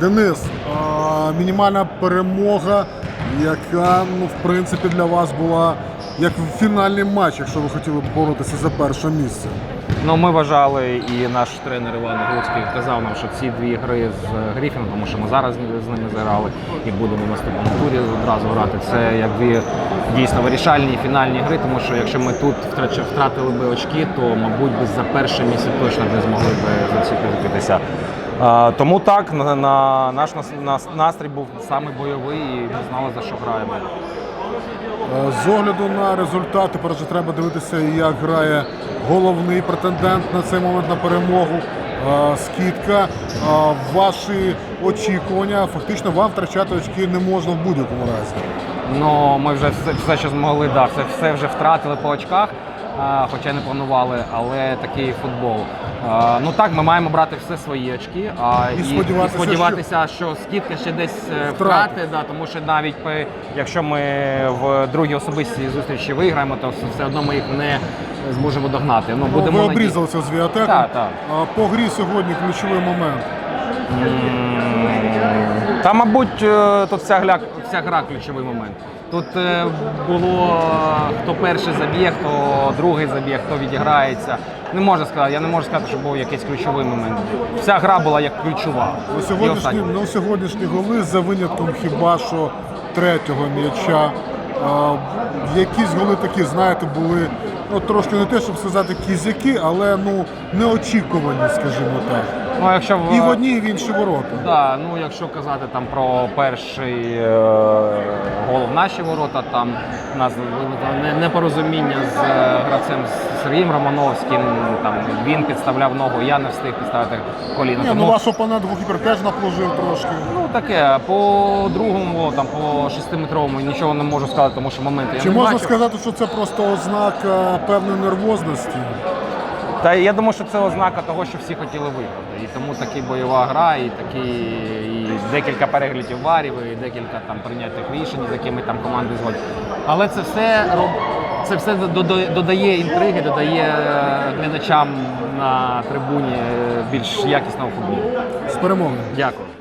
Денис, мінімальна перемога, яка ну, в принципі для вас була як фінальний матч, якщо ви хотіли боротися за перше місце. Ну, ми вважали, і наш тренер Іван Глуцький казав нам, що ці дві гри з Гріфіном, тому що ми зараз з ними зіграли і будемо в наступному турі одразу грати. Це як дві дійсно вирішальні фінальні гри, тому що якщо ми тут втратили би очки, то мабуть би за перше місце точно б не змогли б зацікавитися. А, Тому так, на, на, наш нас- нас- настрій був саме бойовий, і ми знали за що граємо. Е, З огляду на результати, перше треба дивитися, як грає головний претендент на цей момент на перемогу. Е, Скидка, Е, ваші очікування, фактично вам втрачати очки не можна в будь-якому разі. Ну, ми вже все, все що змогли, да, все, все вже втратили по очках, хоча й не планували, але такий футбол. Ну так, ми маємо брати все свої очки, а І сподіватися, і сподіватися що... скидка ще десь е, Втрати. да, тому що навіть якщо ми в другій особистій зустрічі виграємо, то все- одно ми їх не зможемо догнати. Ну, будемо ви обрізалися з Віатеком. Так, так. По грі сьогодні ключовий момент. Та, мабуть, е, тут вся гра, вся гра ключовий момент. Тут е, було хто перший заб'є, хто другий заб'є, хто відіграється. Не можу сказати, я не можу сказати, що був якийсь ключовий момент. Вся гра була як ключова. Ну, сьогоднішні, ну, сьогоднішні голи за винятком хіба що третього м'яча. Е, якісь голи такі, знаєте, були ну, трошки не те, щоб сказати кізяки, але ну, неочікувані, скажімо так. Ну, якщо в, І в одні, і в інші ворота. Да, ну якщо казати там про перший е, наші ворота, там у нас непорозуміння з е, гравцем з Сергієм Романовським. Там він підставляв ногу, я не встиг підставити коліно. Ні, ну ваш опонент голкіпер теж наплужив трошки. Ну таке, по другому, там по шестиметровому нічого не можу сказати, тому що моменти я Чи не можна бачив. сказати, що це просто ознака певної нервозності? Та я думаю, що це ознака того, що всі хотіли виграти. І тому такі бойова гра, і такі і декілька переглядів варів, і декілька там прийнятих рішень, з якими там команди згодні. Але це все роб... це все додає інтриги, додає е, глядачам на трибуні е, більш якісного футболу. З перемогою. Дякую.